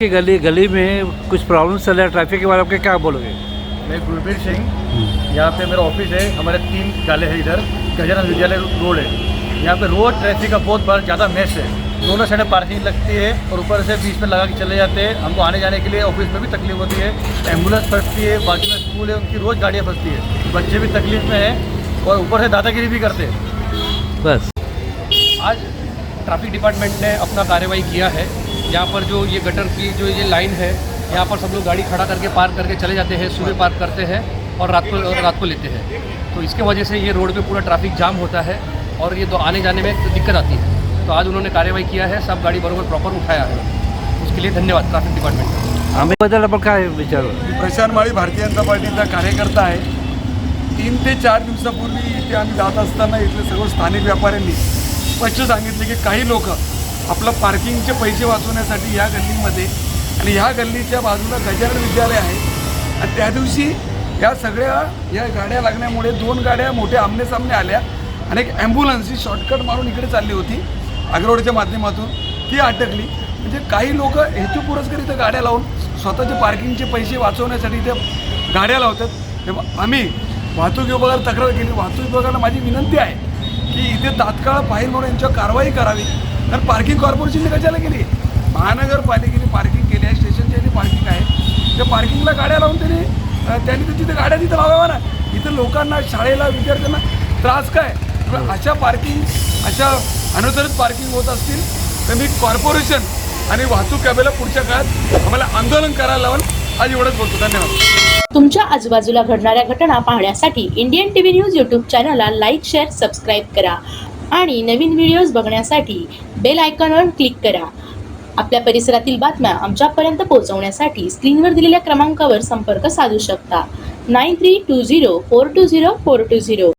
कि गली गली में कुछ प्रॉब्लम चल रहा है। ट्रैफ़िक के बारे में क्या बोलोगे? मैं गुरबीर सिंह। यहाँ पे मेरा ऑफ़िस है। हमारे तीन गाले हैं इधर। गजानन विद्यालय रोड है। यहाँ पे रोड ट्रैफ़िक का बहुत बड़ा ज़्यादा मेस है। दोनों साइड पार्किंग लगती है और ऊपर से बीच में लगा के चले जाते हैं। हमको आने जाने के लिए ऑफ़िस में भी तकलीफ़ होती है। एंबुलेंस फंसती है। बाकी में स्कूल है। उनकी रोज़ गाड़ियाँ फंसती है। बच्चे भी तकलीफ़ में है और ऊपर से दादागिरी भी करते हैं। बस। आज ट्रैफ़िक डिपार्टमेंट ने अपना कार्रवाई किया है। यहाँ पर जो ये गटर की जो ये लाइन है यहाँ पर सब लोग गाड़ी खड़ा करके पार्क करके चले जाते हैं सुबह पार्क करते हैं और रात को रात को लेते हैं। तो इसके वजह से ये रोड पे पूरा ट्रैफ़िक जाम होता है और ये दो आने जाने में दिक्कत आती है। तो आज उन्होंने कार्रवाई किया है सब गाड़ी बरोबर प्रॉपर उठाया है। उसके लिए धन्यवाद ट्रैफ़िक डिपार्टमेंट आम्ही बद्दल आपण काय विचारू? प्रशांत माळी भारतीय जनता पार्टीचा कार्यकर्ता आहे तीन ते चार दिवसापूर्वी इथे आम्ही जात असताना इथले सर्व स्थानिक व्यापाऱ्यांनी स्पष्ट सांगितले की काही लोक आपलं पार्किंगचे पैसे वाचवण्यासाठी या गल्लीमध्ये आणि ह्या गल्लीच्या बाजूला गजानन विद्यालय आहे. आणि त्या दिवशी या सगळ्या या गाड्या लागण्यामुळे दोन गाड्या मोठ्या आमनेसामने आल्या आणि एक ॲम्ब्युलन्स ही शॉर्टकट मारून इकडे चालली होती अग्रवाडच्या माध्यमातून. ती अटकली. म्हणजे काही लोक हेतुपुरस्कर इथं गाड्या लावून स्वतःचे पार्किंगचे पैसे वाचवण्यासाठी त्या गाड्या लावतात. तेव्हा आम्ही वाहतूक विभागाला तक्रार केली. वाहतूक विभागाला माझी विनंती आहे की इथे तात्काळ फाईल म्हणून यांच्यावर कारवाई करावी. कारण पार्किंग कॉर्पोरेशनने कशाला केली? महानगरपालिकेने पार्किंग केली आहे स्टेशनच्या इथे पार्किंग आहे. त्या पार्किंगला गाड्या लावून त्याने त्यांनी तर तिथे गाड्या तिथं लावाव्या ना. इथं लोकांना शाळेला विद्यार्थ्यांना त्रास काय? अशा पार्किंग अशा अनुसरित पार्किंग होत असतील तर मी कॉर्पोरेशन आणि वाहतूक कॅबेला पुढच्या काळात आम्हाला आंदोलन करायला लावून. आज एवढंच बोलतो. धन्यवाद. तुमच्या आजूबाजूला घडणाऱ्या घटना पाहण्यासाठी Indian T V news YouTube चॅनलला लाईक शेअर सबस्क्राईब करा. आणि नवीन व्हिडिओज बघण्यासाठी बेल आयकॉनवर क्लिक करा. आपल्या परिसरातील बातम्या आमच्यापर्यंत पोहोचवण्यासाठी स्क्रीनवर दिलेल्या क्रमांकावर संपर्क साधू शकता. Nine three two zero four two zero four two zero